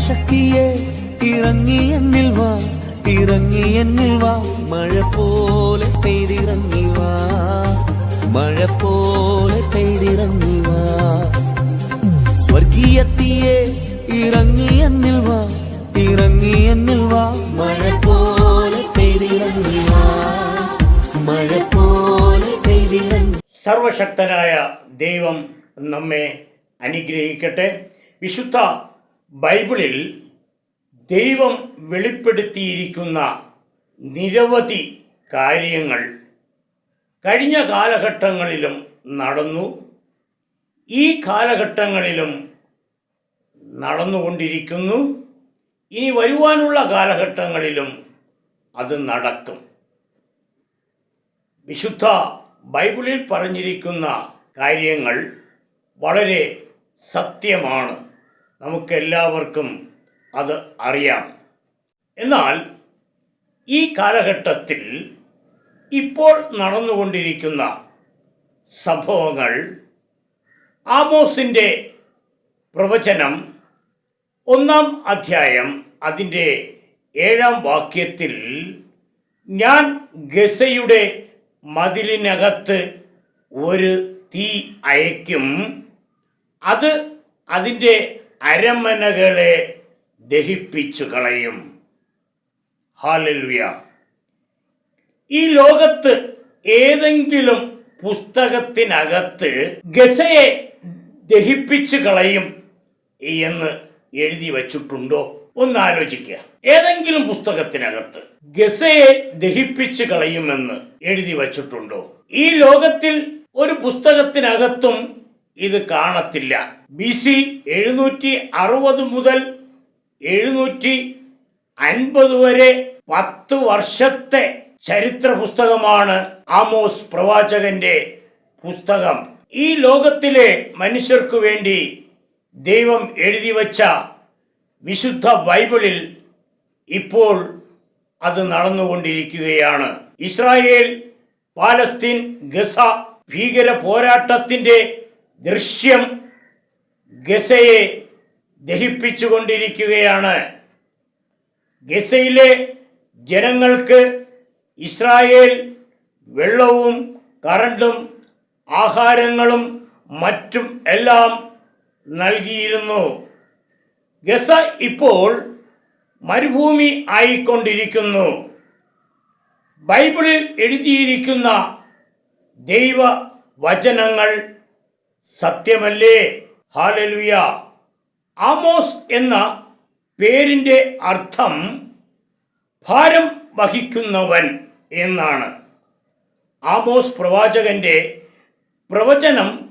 സർവശക്തിയെ ഇറങ്ങി എന്നിൽ വാ ഇറങ്ങി എന്നിൽ വാ. മഴ പോലെ പെയ്തിറങ്ങി വാ മഴ പോലെ പെയ്തിറങ്ങി വാ. സ്വർഗീയത്തിയെ ഇറങ്ങി എന്നിൽ വാ ഇറങ്ങി എന്നിൽ വാ. മഴ പോലെ പെയ്തിറങ്ങി വാ മഴ പോലെ പെയ്തിറങ്ങി സർവശക്തനായ ദൈവം നമ്മെ അനുഗ്രഹിക്കട്ടെ. വിശുദ്ധ ബൈബിളിൽ ദൈവം വെളിപ്പെടുത്തിയിരിക്കുന്ന നിരവധി കാര്യങ്ങൾ കഴിഞ്ഞ കാലഘട്ടങ്ങളിലും നടന്നു. ഈ കാലഘട്ടങ്ങളിലും നടന്നുകൊണ്ടിരിക്കുന്നു. ഇനി വരുവാനുള്ള കാലഘട്ടങ്ങളിലും അത് നടക്കും. വിശുദ്ധ ബൈബിളിൽ പറഞ്ഞിരിക്കുന്ന കാര്യങ്ങൾ വളരെ സത്യമാണ്. നമുക്കെല്ലാവർക്കും അത് അറിയാം. എന്നാൽ ഈ കാലഘട്ടത്തിൽ ഇപ്പോൾ നടന്നുകൊണ്ടിരിക്കുന്ന സംഭവങ്ങൾ ആമോസിന്റെ പ്രവചനം ഒന്നാം അധ്യായം അതിന്റെ ഏഴാം വാക്യത്തിൽ ഞാൻ ഗസയുടെ മതിലിനകത്ത് ഒരു തീ അയക്കും അത് അതിന്റെ അരമനകളെ ദഹിപ്പിച്ചു കളയും. ഹാലലുയ. ഈ ലോകത്ത് ഏതെങ്കിലും പുസ്തകത്തിനകത്ത് ഗസയെ ദഹിപ്പിച്ചു കളയും എന്ന് എഴുതി വച്ചിട്ടുണ്ടോ? ഒന്ന് ആലോചിക്കുക ഏതെങ്കിലും പുസ്തകത്തിനകത്ത് ഗസയെ ദഹിപ്പിച്ചു കളയുമെന്ന് എഴുതി വച്ചിട്ടുണ്ടോ? ഈ ലോകത്തിൽ ഒരു പുസ്തകത്തിനകത്തും ഇത് കാണത്തില്ല. ബി സി എഴുന്നൂറ്റി അറുപത് മുതൽ എഴുന്നൂറ്റി അൻപത് വരെ പത്ത് വർഷത്തെ ചരിത്ര പുസ്തകമാണ് ആമോസ് പ്രവാചകന്റെ പുസ്തകം. ഈ ലോകത്തിലെ മനുഷ്യർക്കു വേണ്ടി ദൈവം എഴുതി വച്ച വിശുദ്ധ ബൈബിളിൽ ഇപ്പോൾ അത് നടന്നുകൊണ്ടിരിക്കുകയാണ്. ഇസ്രായേൽ പാലസ്തീൻ ഗസ ഭീകര പോരാട്ടത്തിന്റെ ദൃശ്യം ഗസയെ ദഹിപ്പിച്ചുകൊണ്ടിരിക്കുകയാണ്. ഗസയിലെ ജനങ്ങൾക്ക് ഇസ്രായേൽ വെള്ളവും കറണ്ടും ആഹാരങ്ങളും മറ്റും എല്ലാം നൽകിയിരുന്നു. ഗസ ഇപ്പോൾ മരുഭൂമി ആയിക്കൊണ്ടിരിക്കുന്നു. ബൈബിളിൽ എഴുതിയിരിക്കുന്ന ദൈവ വചനങ്ങൾ സത്യമല്ലേ? ഹാലലുയ ആമോസ് എന്ന പേരിന്റെ അർത്ഥം ഭാരം വഹിക്കുന്നവൻ എന്നാണ്. ആമോസ് പ്രവാചകന്റെ പ്രവചനം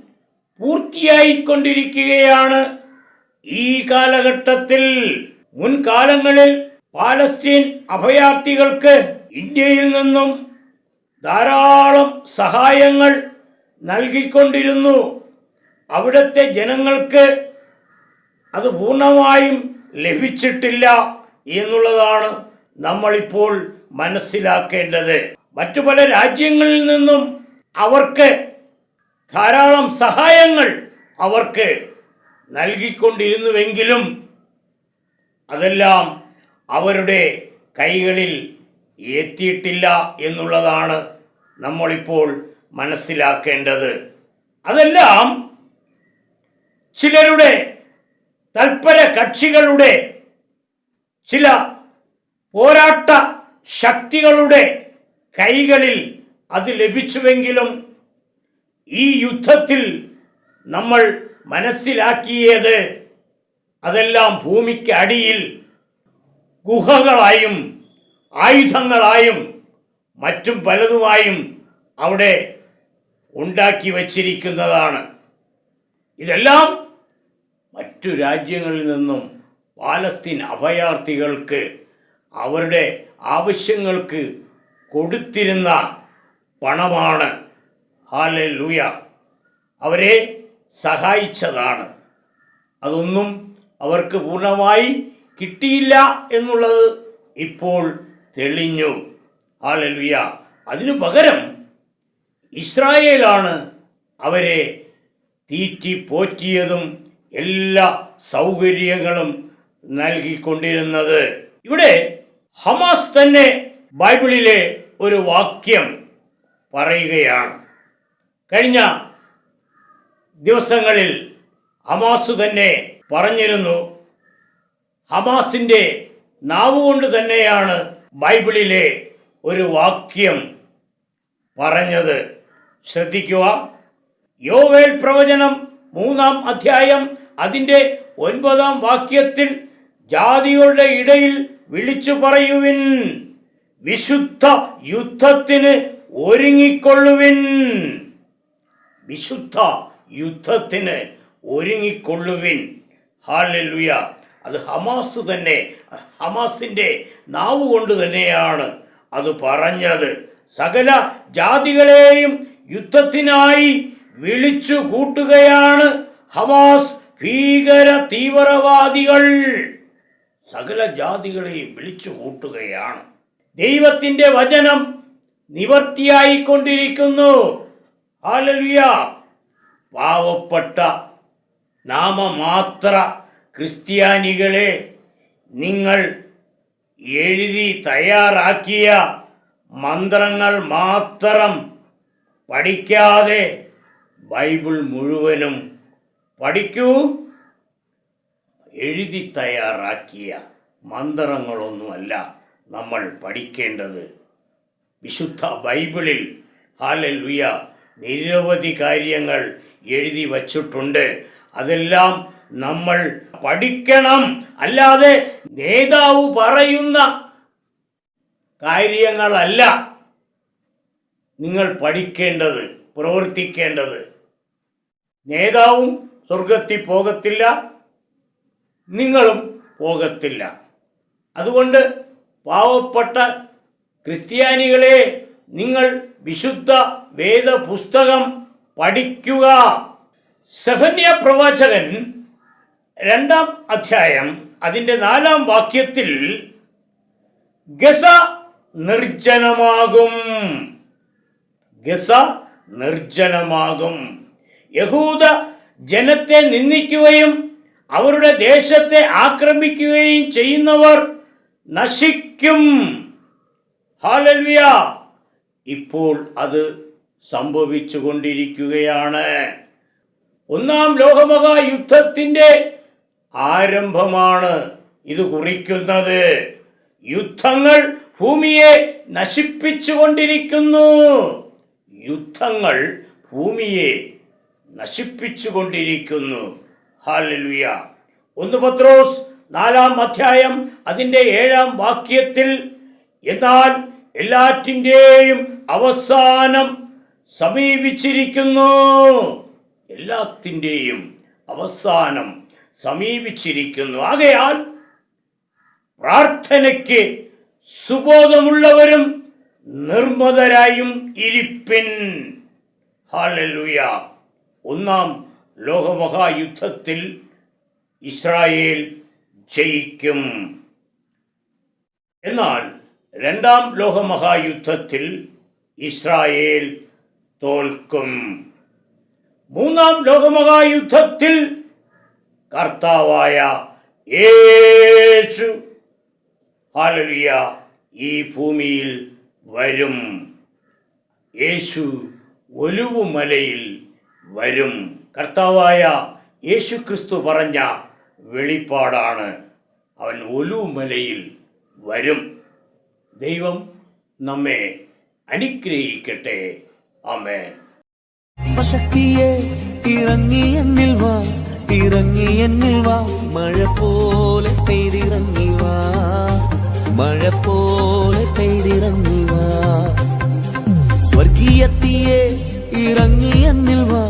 പൂർത്തിയായിക്കൊണ്ടിരിക്കുകയാണ് ഈ കാലഘട്ടത്തിൽ. മുൻകാലങ്ങളിൽ പാലസ്തീൻ അഭയാർത്ഥികൾക്ക് ഇന്ത്യയിൽ നിന്നും ധാരാളം സഹായങ്ങൾ നൽകിക്കൊണ്ടിരുന്നു. അവിടുത്തെ ജനങ്ങൾക്ക് അത് പൂർണമായും ലഭിച്ചിട്ടില്ല എന്നുള്ളതാണ് നമ്മളിപ്പോൾ മനസ്സിലാക്കേണ്ടത്. മറ്റു പല രാജ്യങ്ങളിൽ നിന്നും അവർക്ക് ധാരാളം സഹായങ്ങൾ അവർക്ക് നൽകിക്കൊണ്ടിരുന്നുവെങ്കിലും അതെല്ലാം അവരുടെ കൈകളിൽ എത്തിയിട്ടില്ല എന്നുള്ളതാണ് നമ്മളിപ്പോൾ മനസ്സിലാക്കേണ്ടത്. അതെല്ലാം ചിലരുടെ തൽപര കക്ഷികളുടെ ചില പോരാട്ട ശക്തികളുടെ കൈകളിൽ അത് ലഭിച്ചുവെങ്കിലും ഈ യുദ്ധത്തിൽ നമ്മൾ മനസ്സിലാക്കിയത് അതെല്ലാം ഭൂമിക്ക് അടിയിൽ ഗുഹകളായും ആയുധങ്ങളായും മറ്റും പലതുമായും അവിടെ ഉണ്ടാക്കി വച്ചിരിക്കുന്നതാണ്. ഇതെല്ലാം മറ്റു രാജ്യങ്ങളിൽ നിന്നും പാലസ്തീൻ അഭയാർത്ഥികൾക്ക് അവരുടെ ആവശ്യങ്ങൾക്ക് കൊടുത്തിരുന്ന പണമാണ്. ഹാലെ ലൂയ അവരെ സഹായിച്ചതാണ്. അതൊന്നും അവർക്ക് പൂർണമായി കിട്ടിയില്ല എന്നുള്ളത് ഇപ്പോൾ തെളിഞ്ഞു. ഹാലലുയ അതിനു പകരം ഇസ്രായേലാണ് അവരെ തീറ്റി പോറ്റിയതും എല്ലാ സൗകര്യങ്ങളും നൽകിക്കൊണ്ടിരുന്നത്. ഇവിടെ ഹമാസ് തന്നെ ബൈബിളിലെ ഒരു വാക്യം പറയുകയാണ്. കഴിഞ്ഞ ദിവസങ്ങളിൽ ഹമാസ് തന്നെ പറഞ്ഞിരുന്നു ഹമാസിന്റെ നാവുകൊണ്ട് തന്നെയാണ് ബൈബിളിലെ ഒരു വാക്യം പറഞ്ഞത്. ശ്രദ്ധിക്കുക. യോവേൽ പ്രവചനം മൂന്നാം അധ്യായം അതിന്റെ ഒൻപതാം വാക്യത്തിൽ ജാതികളുടെ ഇടയിൽ വിളിച്ചു പറയുവിൻ വിശുദ്ധ യുദ്ധത്തിന് ഒരുങ്ങിക്കൊള്ളുവിൻ. വിശുദ്ധ യുദ്ധത്തിന് ഒരുങ്ങിക്കൊള്ളുവിൻ. ഹാലലുയ. അത് ഹമാസ് തന്നെ ഹമാസിന്റെ നാവ് കൊണ്ട് തന്നെയാണ് അത് പറഞ്ഞത്. സകല ജാതികളെയും യുദ്ധത്തിനായി വിളിച്ചു കൂട്ടുകയാണ് ഹമാസ്. ഭീകര തീവ്രവാദികൾ സകല ജാതികളെയും വിളിച്ചു കൂട്ടുകയാണ്. ദൈവത്തിന്റെ വചനം നിവർത്തിയായിക്കൊണ്ടിരിക്കുന്നു. ഹാലലുയ പാവപ്പെട്ട നാമമാത്ര ക്രിസ്ത്യാനികളെ നിങ്ങൾ എഴുതി തയ്യാറാക്കിയ മന്ത്രങ്ങൾ മാത്രം പഠിക്കാതെ ബൈബിൾ മുഴുവനും പഠിക്കൂ. എഴുതി തയ്യാറാക്കിയ മന്ത്രങ്ങളൊന്നുമല്ല നമ്മൾ പഠിക്കേണ്ടത്. വിശുദ്ധ ബൈബിളിൽ ഹാലലുയ നിരവധി കാര്യങ്ങൾ എഴുതി വച്ചിട്ടുണ്ട്. അതെല്ലാം നമ്മൾ പഠിക്കണം. അല്ലാതെ നേതാവ് പറയുന്ന കാര്യങ്ങളല്ല നിങ്ങൾ പഠിക്കേണ്ടത് പ്രവർത്തിക്കേണ്ടത്. നേതാവും സ്വർഗത്തിൽ പോകത്തില്ല നിങ്ങളും പോകത്തില്ല. അതുകൊണ്ട് പാവപ്പെട്ട ക്രിസ്ത്യാനികളെ നിങ്ങൾ വിശുദ്ധ വേദപുസ്തകം പഠിക്കുക. സെഫന്യ പ്രവാചകൻ രണ്ടാം അധ്യായം അതിന്റെ നാലാം വാക്യത്തിൽ ഗസ നിർജനമാകും. ഗസ നിർജനമാകും. യഹൂദ ജനത്തെ നിന്ദിക്കുകയും അവരുടെ ദേശത്തെ ആക്രമിക്കുകയും ചെയ്യുന്നവർ നശിക്കും. ഇപ്പോൾ അത് സംഭവിച്ചു കൊണ്ടിരിക്കുകയാണ് ഒന്നാം ലോകമഹായുദ്ധത്തിന്റെ ആരംഭമാണ് ഇത് കുറിക്കുന്നത്. യുദ്ധങ്ങൾ ഭൂമിയെ നശിപ്പിച്ചുകൊണ്ടിരിക്കുന്നു. യുദ്ധങ്ങൾ ഭൂമിയെ നശിപ്പിച്ചു കൊണ്ടിരിക്കുന്നു ഹാലലുയ ഒന്ന് പത്രോസ് നാലാം അധ്യായം അതിന്റെ ഏഴാം വാക്യത്തിൽ എന്നാൽ എല്ലാറ്റിന്റെയും അവസാനം സമീപിച്ചിരിക്കുന്നു. എല്ലാത്തിന്റെയും അവസാനം സമീപിച്ചിരിക്കുന്നു. ആകയാൽ പ്രാർത്ഥനയ്ക്ക് സുബോധമുള്ളവരും നിർമ്മതരായും ഇരിപ്പിൻ. ഹാലലുയ ഒന്നാം ലോകമഹായുദ്ധത്തിൽ ഇസ്രായേൽ ജയിക്കും. എന്നാൽ രണ്ടാം ലോകമഹായുദ്ധത്തിൽ ഇസ്രായേൽ തോൽക്കും. മൂന്നാം ലോകമഹായുദ്ധത്തിൽ കർത്താവായ യേശു ഹാലലിയ ഈ ഭൂമിയിൽ വരും. യേശു ഒലുവുമലയിൽ വരും. കർത്താവായ യേശു ക്രിസ്തു പറഞ്ഞ വെളിപ്പാടാണ്. അവൻ ഒലുമലയിൽ വരും. ദൈവം നമ്മെ അനുഗ്രഹിക്കട്ടെ. അമേൻ ശക്തിയെ ഇറങ്ങി എന്നിൽ വാ ഇറങ്ങി വാ. മഴ പോലെ പെയ്തിറങ്ങി ഇറങ്ങി എന്നിൽ വാ.